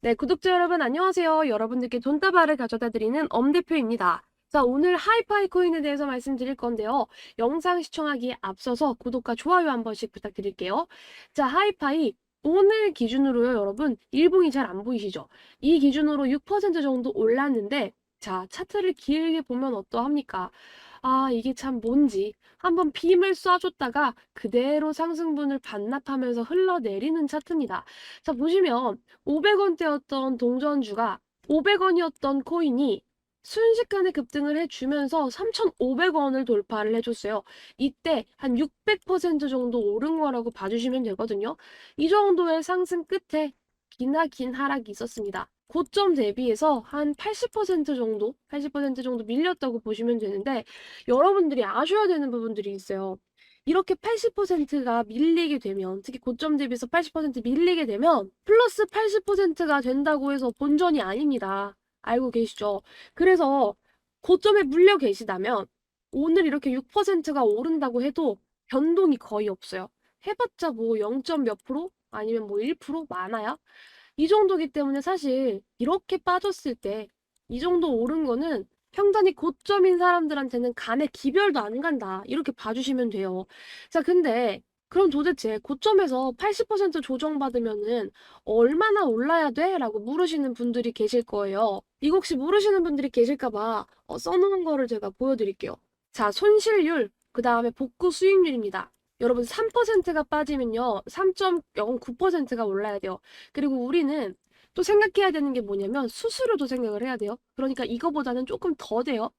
네, 구독자 여러분 안녕하세요. 여러분들께 돈다발을 가져다 드리는 엄대표입니다. 자, 오늘 하이파이 코인에 대해서 말씀드릴 건데요. 영상 시청하기에 앞서서 구독과 좋아요 한 번씩 부탁드릴게요. 자, 하이파이 오늘 기준으로요, 여러분. 일봉이 잘 안 보이시죠? 이 기준으로 6% 정도 올랐는데 자, 차트를 길게 보면 어떠합니까? 아, 이게 참 뭔지 한번 빔을 쏴줬다가 그대로 상승분을 반납하면서 흘러내리는 차트입니다. 자, 보시면 500원대였던 동전주가 500원이었던 코인이 순식간에 급등을 해주면서 3,500원을 돌파를 해줬어요. 이때 한 600% 정도 오른 거라고 봐주시면 되거든요. 이 정도의 상승 끝에 기나긴 하락이 있었습니다. 고점 대비해서 한 80% 정도, 80% 정도 밀렸다고 보시면 되는데 여러분들이 아셔야 되는 부분들이 있어요. 이렇게 80%가 밀리게 되면, 특히 고점 대비해서 80% 밀리게 되면 플러스 80%가 된다고 해서 본전이 아닙니다. 알고 계시죠? 그래서 고점에 물려 계시다면 오늘 이렇게 6%가 오른다고 해도 변동이 거의 없어요. 해봤자 뭐 0. 몇 프로? 아니면 뭐 1% 많아야? 이 정도기 때문에 사실 이렇게 빠졌을 때 이 정도 오른 거는 평단이 고점인 사람들한테는 간에 기별도 안 간다. 이렇게 봐주시면 돼요. 자, 근데 그럼 도대체 고점에서 80% 조정받으면은 얼마나 올라야 돼? 라고 물으시는 분들이 계실 거예요. 이거 혹시 모르시는 분들이 계실까봐 어, 써놓은 거를 제가 보여드릴게요. 자, 손실률, 그 다음에 복구 수익률입니다. 여러분 3%가 빠지면요 3.09%가 올라야 돼요. 그리고 우리는 또 생각해야 되는 게 뭐냐면 수수료도 생각을 해야 돼요. 그러니까 이거보다는 조금 더 돼요.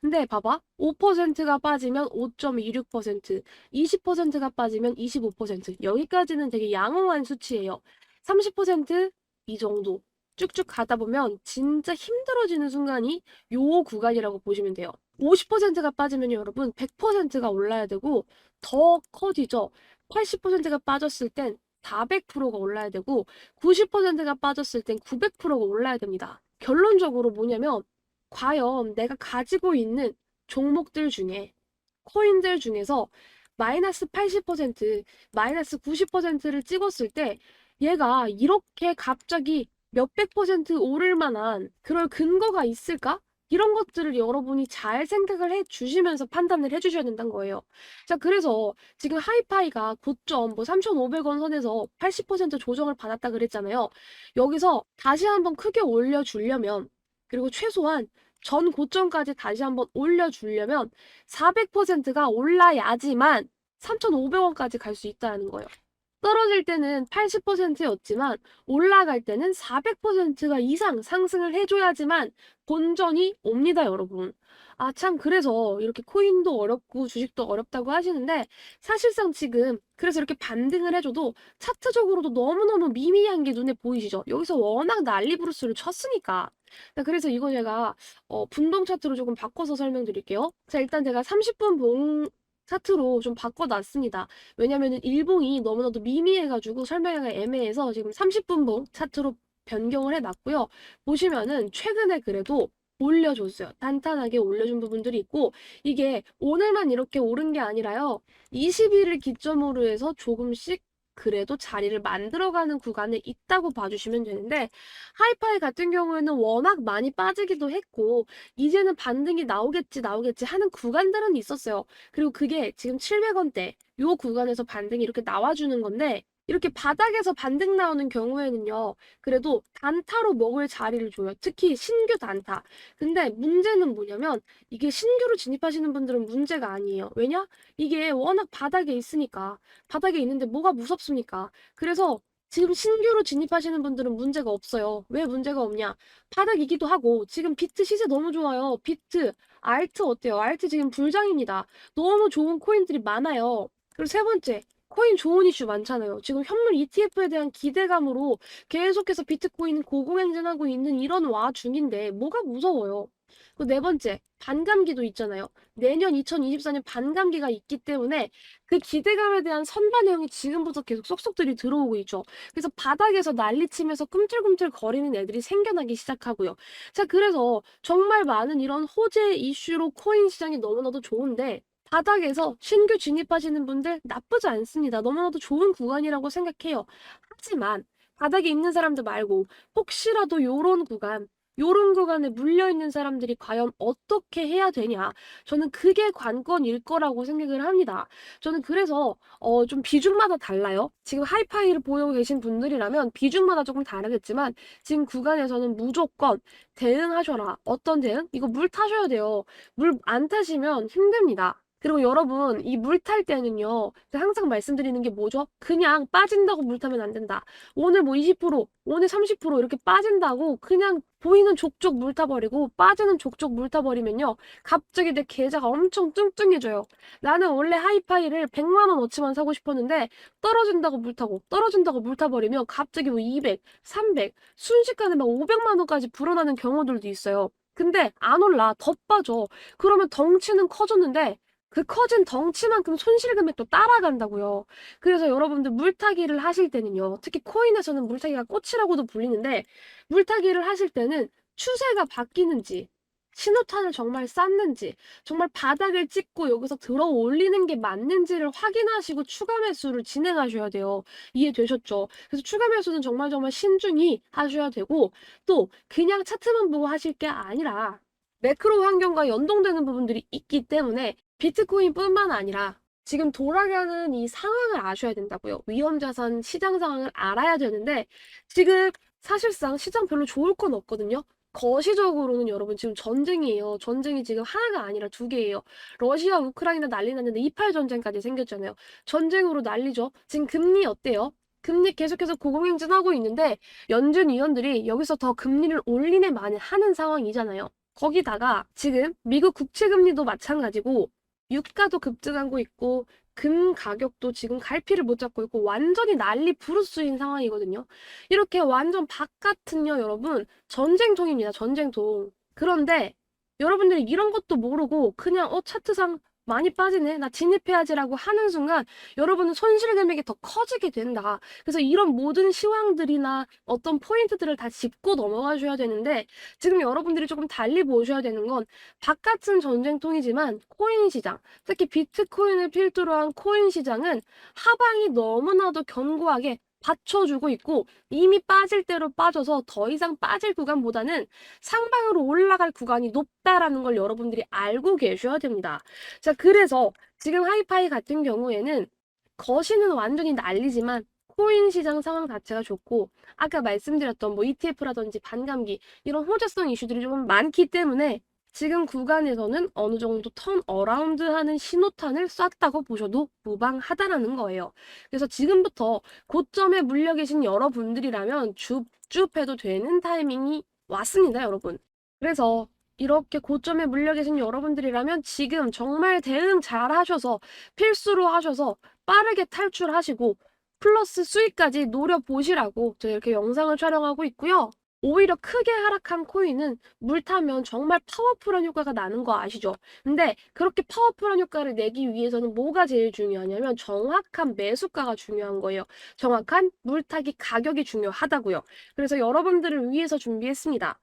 근데 봐봐 5%가 빠지면 5.26% 20%가 빠지면 25% 여기까지는 되게 양호한 수치예요. 30%이 정도 쭉쭉 가다 보면 진짜 힘들어지는 순간이 요 구간이라고 보시면 돼요. 50%가 빠지면 여러분 100%가 올라야 되고 더 커지죠. 80%가 빠졌을 땐 400%가 올라야 되고 90%가 빠졌을 땐 900%가 올라야 됩니다. 결론적으로 뭐냐면 과연 내가 가지고 있는 종목들 중에 코인들 중에서 마이너스 80%, 마이너스 90%를 찍었을 때 얘가 이렇게 갑자기 몇백 퍼센트 오를 만한 그럴 근거가 있을까? 이런 것들을 여러분이 잘 생각을 해 주시면서 판단을 해 주셔야 된다는 거예요. 자, 그래서 지금 하이파이가 고점 뭐 3,500원 선에서 80% 조정을 받았다 그랬잖아요. 여기서 다시 한번 크게 올려 주려면 그리고 최소한 전 고점까지 다시 한번 올려 주려면 400%가 올라야지만 3,500원까지 갈 수 있다는 거예요. 떨어질 때는 80%였지만 올라갈 때는 400%가 이상 상승을 해줘야지만 본전이 옵니다, 여러분. 아, 참, 그래서 이렇게 코인도 어렵고 주식도 어렵다고 하시는데 사실상 지금 그래서 이렇게 반등을 해줘도 차트적으로도 너무너무 미미한 게 눈에 보이시죠? 여기서 워낙 난리 부르스를 쳤으니까. 자, 그래서 이거 제가 어, 분봉 차트로 조금 바꿔서 설명드릴게요. 자, 일단 제가 30분 봉 차트로 좀 바꿔놨습니다. 왜냐면은 일봉이 너무나도 미미해가지고 설명하기가 애매해서 지금 30분봉 차트로 변경을 해놨고요. 보시면은 최근에 그래도 올려줬어요. 단단하게 올려준 부분들이 있고 이게 오늘만 이렇게 오른 게 아니라요. 20일을 기점으로 해서 조금씩 그래도 자리를 만들어가는 구간에 있다고 봐주시면 되는데 하이파이 같은 경우에는 워낙 많이 빠지기도 했고 이제는 반등이 나오겠지 나오겠지 하는 구간들은 있었어요. 그리고 그게 지금 700원대 요 구간에서 반등이 이렇게 나와주는 건데 이렇게 바닥에서 반등 나오는 경우에는요. 그래도 단타로 먹을 자리를 줘요. 특히 신규 단타. 근데 문제는 뭐냐면 이게 신규로 진입하시는 분들은 문제가 아니에요. 왜냐? 이게 워낙 바닥에 있으니까. 바닥에 있는데 뭐가 무섭습니까? 그래서 지금 신규로 진입하시는 분들은 문제가 없어요. 왜 문제가 없냐? 바닥이기도 하고 지금 비트 시세 너무 좋아요. 비트, 알트 어때요? 알트 지금 불장입니다. 너무 좋은 코인들이 많아요. 그리고 세 번째, 코인 좋은 이슈 많잖아요. 지금 현물 ETF에 대한 기대감으로 계속해서 비트코인 고공행진하고 있는 이런 와중인데 뭐가 무서워요? 그네 번째, 반감기도 있잖아요. 내년 2024년 반감기가 있기 때문에 그 기대감에 대한 선반영이 지금부터 계속 쏙쏙들이 들어오고 있죠. 그래서 바닥에서 난리치면서 꿈틀꿈틀 거리는 애들이 생겨나기 시작하고요. 자, 그래서 정말 많은 이런 호재 이슈로 코인 시장이 너무나도 좋은데 바닥에서 신규 진입하시는 분들 나쁘지 않습니다. 너무나도 좋은 구간이라고 생각해요. 하지만 바닥에 있는 사람들 말고 혹시라도 요런 구간 요런 구간에 물려 있는 사람들이 과연 어떻게 해야 되냐. 저는 그게 관건일 거라고 생각을 합니다. 저는 그래서 어 좀 비중마다 달라요. 지금 하이파이를 보고 계신 분들이라면 비중마다 조금 다르겠지만 지금 구간에서는 무조건 대응하셔라. 어떤 대응? 이거 물 타셔야 돼요. 물 안 타시면 힘듭니다. 그리고 여러분 이 물 탈 때는요. 제가 항상 말씀드리는 게 뭐죠? 그냥 빠진다고 물 타면 안 된다. 오늘 뭐 20%, 오늘 30% 이렇게 빠진다고 그냥 보이는 족족 물 타버리고 빠지는 족족 물 타버리면요. 갑자기 내 계좌가 엄청 뚱뚱해져요. 나는 원래 하이파이를 100만 원어치만 사고 싶었는데 떨어진다고 물 타고 떨어진다고 물 타버리면 갑자기 뭐 200, 300 순식간에 막 500만 원까지 불어나는 경우들도 있어요. 근데 안 올라 더 빠져. 그러면 덩치는 커졌는데 그 커진 덩치만큼 손실 금액도 따라간다고요. 그래서 여러분들 물타기를 하실 때는요. 특히 코인에서는 물타기가 꽃이라고도 불리는데 물타기를 하실 때는 추세가 바뀌는지 신호탄을 정말 쌌는지 정말 바닥을 찍고 여기서 들어 올리는 게 맞는지를 확인하시고 추가 매수를 진행하셔야 돼요. 이해되셨죠? 그래서 추가 매수는 정말 정말 신중히 하셔야 되고 또 그냥 차트만 보고 하실 게 아니라 매크로 환경과 연동되는 부분들이 있기 때문에 비트코인뿐만 아니라 지금 돌아가는 이 상황을 아셔야 된다고요. 위험자산 시장 상황을 알아야 되는데 지금 사실상 시장 별로 좋을 건 없거든요. 거시적으로는 여러분 지금 전쟁이에요. 전쟁이 지금 하나가 아니라 두 개예요. 러시아, 우크라이나 난리 났는데 이팔 전쟁까지 생겼잖아요. 전쟁으로 난리죠. 지금 금리 어때요? 금리 계속해서 고공행진하고 있는데 연준 위원들이 여기서 더 금리를 올리네 마네 하는 상황이잖아요. 거기다가 지금 미국 국채 금리도 마찬가지고 유가도 급등하고 있고 금 가격도 지금 갈피를 못 잡고 있고 완전히 난리 부르스인 상황이거든요. 이렇게 완전 바깥은요, 여러분 전쟁통입니다. 전쟁통. 그런데 여러분들이 이런 것도 모르고 그냥 어 차트상 많이 빠지네. 나 진입해야지라고 하는 순간 여러분은 손실 금액이 더 커지게 된다. 그래서 이런 모든 시황들이나 어떤 포인트들을 다 짚고 넘어가셔야 되는데 지금 여러분들이 조금 달리 보셔야 되는 건 바깥은 전쟁통이지만 코인 시장, 특히 비트코인을 필두로 한 코인 시장은 하방이 너무나도 견고하게 받쳐주고 있고 이미 빠질 대로 빠져서 더 이상 빠질 구간보다는 상방으로 올라갈 구간이 높다라는 걸 여러분들이 알고 계셔야 됩니다. 자, 그래서 지금 하이파이 같은 경우에는 거시는 완전히 난리지만 코인 시장 상황 자체가 좋고 아까 말씀드렸던 뭐 ETF라든지 반감기 이런 호재성 이슈들이 조금 많기 때문에 지금 구간에서는 어느 정도 턴 어라운드 하는 신호탄을 쐈다고 보셔도 무방하다라는 거예요. 그래서 지금부터 고점에 물려 계신 여러분들이라면 줍줍 해도 되는 타이밍이 왔습니다, 여러분. 그래서 이렇게 고점에 물려 계신 여러분들이라면 지금 정말 대응 잘 하셔서 필수로 하셔서 빠르게 탈출하시고 플러스 수익까지 노려보시라고 제가 이렇게 영상을 촬영하고 있고요. 오히려 크게 하락한 코인은 물 타면 정말 파워풀한 효과가 나는 거 아시죠? 근데 그렇게 파워풀한 효과를 내기 위해서는 뭐가 제일 중요하냐면 정확한 매수가가 중요한 거예요. 정확한 물타기 가격이 중요하다고요. 그래서 여러분들을 위해서 준비했습니다.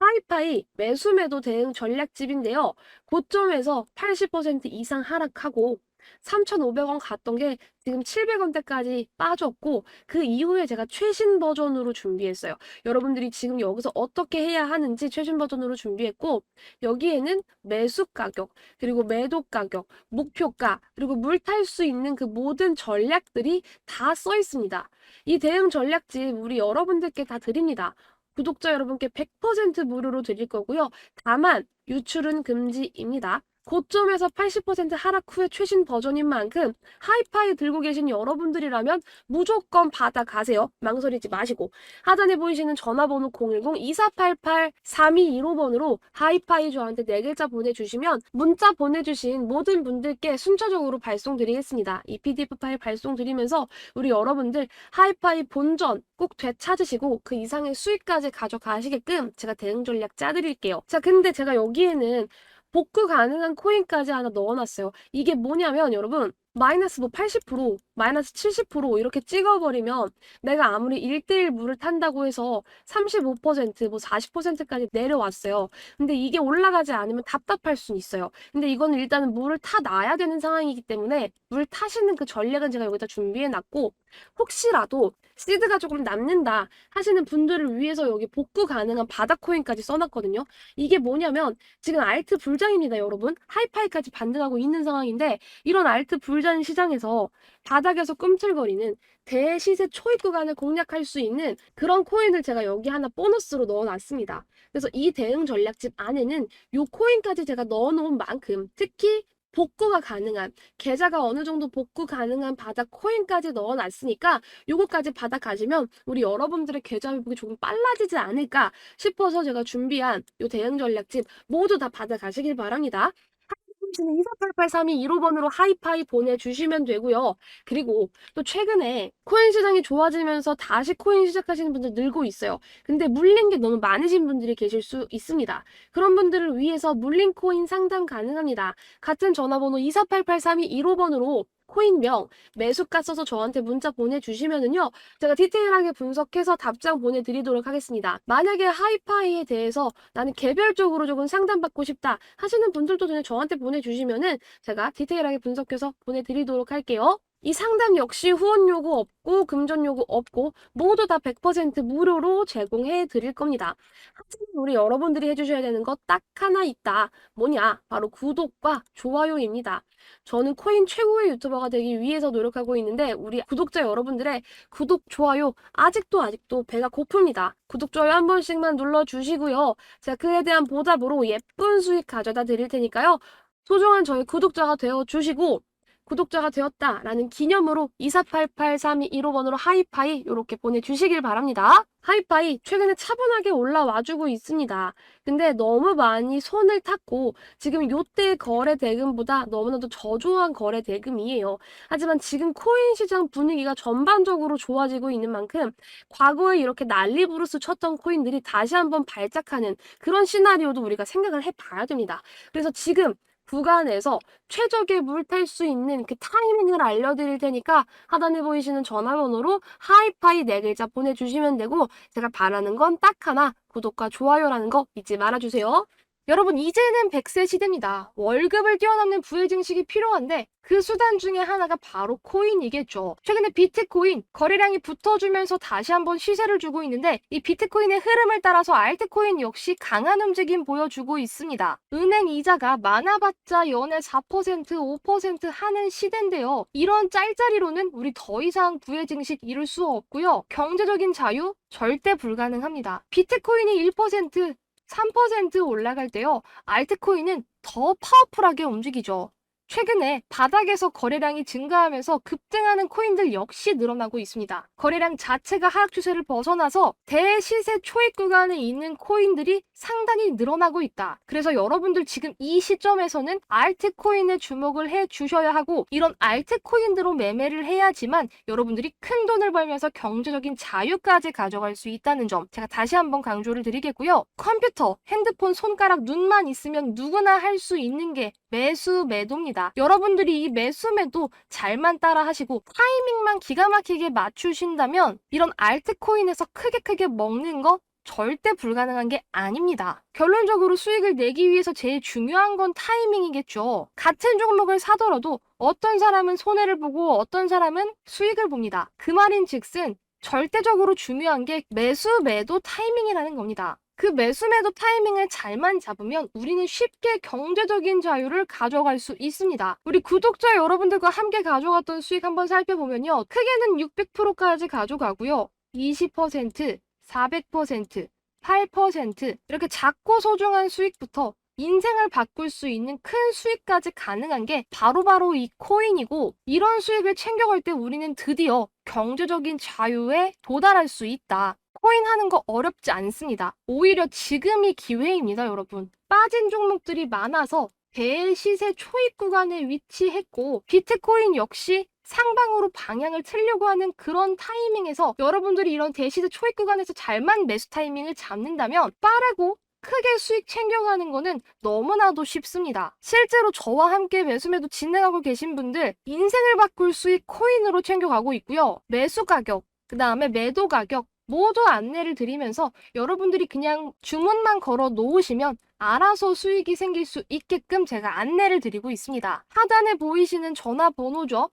하이파이 매수매도 대응 전략집인데요. 고점에서 80% 이상 하락하고 3,500원 갔던 게 지금 700원대까지 빠졌고 그 이후에 제가 최신 버전으로 준비했어요. 여러분들이 지금 여기서 어떻게 해야 하는지 최신 버전으로 준비했고 여기에는 매수 가격 그리고 매도 가격 목표가 그리고 물 탈 수 있는 그 모든 전략들이 다 써 있습니다. 이 대응 전략집 우리 여러분들께 다 드립니다. 구독자 여러분께 100% 무료로 드릴 거고요. 다만 유출은 금지입니다. 고점에서 80% 하락 후에 최신 버전인 만큼 하이파이 들고 계신 여러분들이라면 무조건 받아가세요. 망설이지 마시고 하단에 보이시는 전화번호 010-2488-3215번으로 하이파이 저한테 네 글자 보내주시면 문자 보내주신 모든 분들께 순차적으로 발송드리겠습니다. 이 PDF 파일 발송드리면서 우리 여러분들 하이파이 본전 꼭 되찾으시고 그 이상의 수익까지 가져가시게끔 제가 대응 전략 짜드릴게요. 자, 근데 제가 여기에는 복구 가능한 코인까지 하나 넣어놨어요. 이게 뭐냐면 여러분 마이너스 뭐 80%, 마이너스 70% 이렇게 찍어버리면 내가 아무리 1대1 물을 탄다고 해서 35%, 뭐 40%까지 내려왔어요. 근데 이게 올라가지 않으면 답답할 수는 있어요. 근데 이거는 일단은 물을 타 놔야 되는 상황이기 때문에 물 타시는 그 전략은 제가 여기다 준비해 놨고 혹시라도 시드가 조금 남는다 하시는 분들을 위해서 여기 복구 가능한 바닥 코인까지 써놨거든요. 이게 뭐냐면 지금 알트 불장입니다, 여러분. 하이파이까지 반등하고 있는 상황인데 이런 알트 불장 시장에서 바닥에서 꿈틀거리는 대시세 초입 구간을 공략할 수 있는 그런 코인을 제가 여기 하나 보너스로 넣어놨습니다. 그래서 이 대응 전략집 안에는 요 코인까지 제가 넣어놓은 만큼 특히 복구가 가능한 계좌가 어느 정도 복구 가능한 바닥 코인까지 넣어놨으니까 요거까지 받아 가시면 우리 여러분들의 계좌 회복이 조금 빨라지지 않을까 싶어서 제가 준비한 요 대응 전략집 모두 다 받아 가시길 바랍니다. 하이파이는 2488321호번으로 하이파이 보내주시면 되고요. 그리고 또 최근에 코인 시장이 좋아지면서 다시 코인 시작하시는 분들 늘고 있어요. 근데 물린 게 너무 많으신 분들이 계실 수 있습니다. 그런 분들을 위해서 물린 코인 상담 가능합니다. 같은 전화번호 2488321호번으로 코인명, 매수가 써서 저한테 문자 보내주시면은요, 제가 디테일하게 분석해서 답장 보내드리도록 하겠습니다. 만약에 하이파이에 대해서 나는 개별적으로 조금 상담받고 싶다 하시는 분들도 그냥 저한테 보내주시면은 제가 디테일하게 분석해서 보내드리도록 할게요. 이 상담 역시 후원 요구 없고 금전 요구 없고 모두 다 100% 무료로 제공해 드릴 겁니다. 하지만 우리 여러분들이 해주셔야 되는 거딱 하나 있다. 뭐냐? 바로 구독과 좋아요입니다. 저는 코인 최고의 유튜버가 되기 위해서 노력하고 있는데 우리 구독자 여러분들의 구독, 좋아요 아직도 아직도 배가 고픕니다. 구독, 좋아요 한 번씩만 눌러주시고요. 제가 그에 대한 보답으로 예쁜 수익 가져다 드릴 테니까요. 소중한 저희 구독자가 되어 주시고 구독자가 되었다라는 기념으로 2488321호번으로 하이파이 이렇게 보내주시길 바랍니다. 하이파이 최근에 차분하게 올라와주고 있습니다. 근데 너무 많이 손을 탔고 지금 요때 거래 대금보다 너무나도 저조한 거래 대금이에요. 하지만 지금 코인 시장 분위기가 전반적으로 좋아지고 있는 만큼 과거에 이렇게 난리 부르스 쳤던 코인들이 다시 한번 발작하는 그런 시나리오도 우리가 생각을 해봐야 됩니다. 그래서 지금 구간에서 최적의 물 탈 수 있는 그 타이밍을 알려드릴 테니까 하단에 보이시는 전화번호로 하이파이 네 글자 보내주시면 되고 제가 바라는 건 딱 하나 구독과 좋아요라는 거 잊지 말아주세요. 여러분 이제는 100세 시대입니다. 월급을 뛰어넘는 부의 증식이 필요한데 그 수단 중에 하나가 바로 코인이겠죠. 최근에 비트코인 거래량이 붙어주면서 다시 한번 시세를 주고 있는데 이 비트코인의 흐름을 따라서 알트코인 역시 강한 움직임 보여주고 있습니다. 은행 이자가 많아봤자 연에 4% 5% 하는 시대인데요. 이런 짤짤이로는 우리 더 이상 부의 증식 이룰 수 없고요. 경제적인 자유 절대 불가능합니다. 비트코인이 1% 3% 올라갈 때요. 알트코인은 더 파워풀하게 움직이죠. 최근에 바닥에서 거래량이 증가하면서 급등하는 코인들 역시 늘어나고 있습니다. 거래량 자체가 하락 추세를 벗어나서 대시세 초입 구간에 있는 코인들이 상당히 늘어나고 있다. 그래서 여러분들 지금 이 시점에서는 알트코인에 주목을 해 주셔야 하고 이런 알트코인으로 매매를 해야지만 여러분들이 큰 돈을 벌면서 경제적인 자유까지 가져갈 수 있다는 점 제가 다시 한번 강조를 드리겠고요. 컴퓨터, 핸드폰, 손가락, 눈만 있으면 누구나 할 수 있는 게 매수 매도입니다. 여러분들이 이 매수 매도 잘만 따라 하시고 타이밍만 기가 막히게 맞추신다면 이런 알트코인에서 크게 크게 먹는 거 절대 불가능한 게 아닙니다. 결론적으로 수익을 내기 위해서 제일 중요한 건 타이밍이겠죠. 같은 종목을 사더라도 어떤 사람은 손해를 보고 어떤 사람은 수익을 봅니다. 그 말인 즉슨 절대적으로 중요한 게 매수 매도 타이밍이라는 겁니다. 그 매수 매도 타이밍을 잘만 잡으면 우리는 쉽게 경제적인 자유를 가져갈 수 있습니다. 우리 구독자 여러분들과 함께 가져갔던 수익 한번 살펴보면요. 크게는 600%까지 가져가고요. 20%, 400%, 8% 이렇게 작고 소중한 수익부터 인생을 바꿀 수 있는 큰 수익까지 가능한 게 바로 바로 이 코인이고 이런 수익을 챙겨갈 때 우리는 드디어 경제적인 자유에 도달할 수 있다. 코인 하는 거 어렵지 않습니다. 오히려 지금이 기회입니다, 여러분. 빠진 종목들이 많아서 대시세 초입 구간에 위치했고 비트코인 역시 상방으로 방향을 틀려고 하는 그런 타이밍에서 여러분들이 이런 대시세 초입 구간에서 잘만 매수 타이밍을 잡는다면 빠르고 크게 수익 챙겨가는 거는 너무나도 쉽습니다. 실제로 저와 함께 매수매도 진행하고 계신 분들 인생을 바꿀 수익 코인으로 챙겨가고 있고요. 매수 가격, 그 다음에 매도 가격 모두 안내를 드리면서 여러분들이 그냥 주문만 걸어 놓으시면 알아서 수익이 생길 수 있게끔 제가 안내를 드리고 있습니다. 하단에 보이시는 전화번호죠.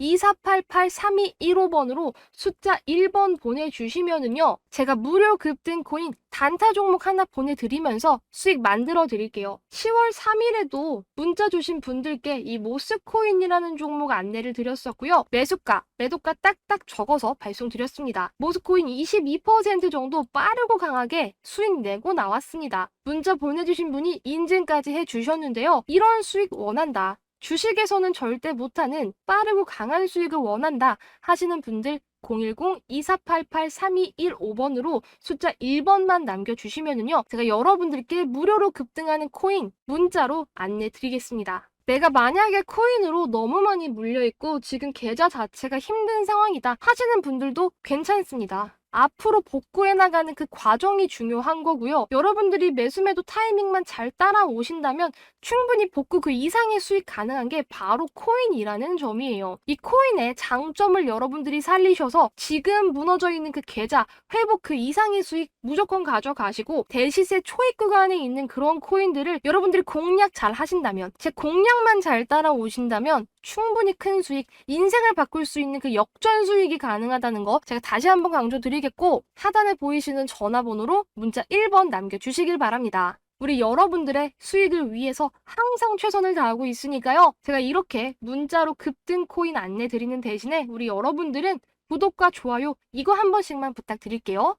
010-2488-3215번으로 숫자 1번 보내주시면은요. 제가 무료 급등 코인 단타 종목 하나 보내드리면서 수익 만들어 드릴게요. 10월 3일에도 문자 주신 분들께 이 모스코인이라는 종목 안내를 드렸었고요. 매수가, 매도가 딱딱 적어서 발송 드렸습니다. 모스코인 22% 정도 빠르고 강하게 수익 내고 나왔습니다. 문자 보내주신 분이 인증까지 해주셨는데요. 이런 수익 원한다. 주식에서는 절대 못하는 빠르고 강한 수익을 원한다 하시는 분들 010-2488-3215번으로 숫자 1번만 남겨주시면은요. 제가 여러분들께 무료로 급등하는 코인 문자로 안내 드리겠습니다. 내가 만약에 코인으로 너무 많이 물려있고 지금 계좌 자체가 힘든 상황이다 하시는 분들도 괜찮습니다. 앞으로 복구해 나가는 그 과정이 중요한 거고요. 여러분들이 매수매도 타이밍만 잘 따라오신다면 충분히 복구 그 이상의 수익 가능한 게 바로 코인이라는 점이에요. 이 코인의 장점을 여러분들이 살리셔서 지금 무너져 있는 그 계좌 회복 그 이상의 수익 무조건 가져가시고 대시세 초입 구간에 있는 그런 코인들을 여러분들이 공략 잘 하신다면 제 공략만 잘 따라오신다면 충분히 큰 수익, 인생을 바꿀 수 있는 그 역전 수익이 가능하다는 거 제가 다시 한번 강조드리겠고 하단에 보이시는 전화번호로 문자 1번 남겨주시길 바랍니다. 우리 여러분들의 수익을 위해서 항상 최선을 다하고 있으니까요. 제가 이렇게 문자로 급등 코인 안내 드리는 대신에 우리 여러분들은 구독과 좋아요 이거 한 번씩만 부탁드릴게요.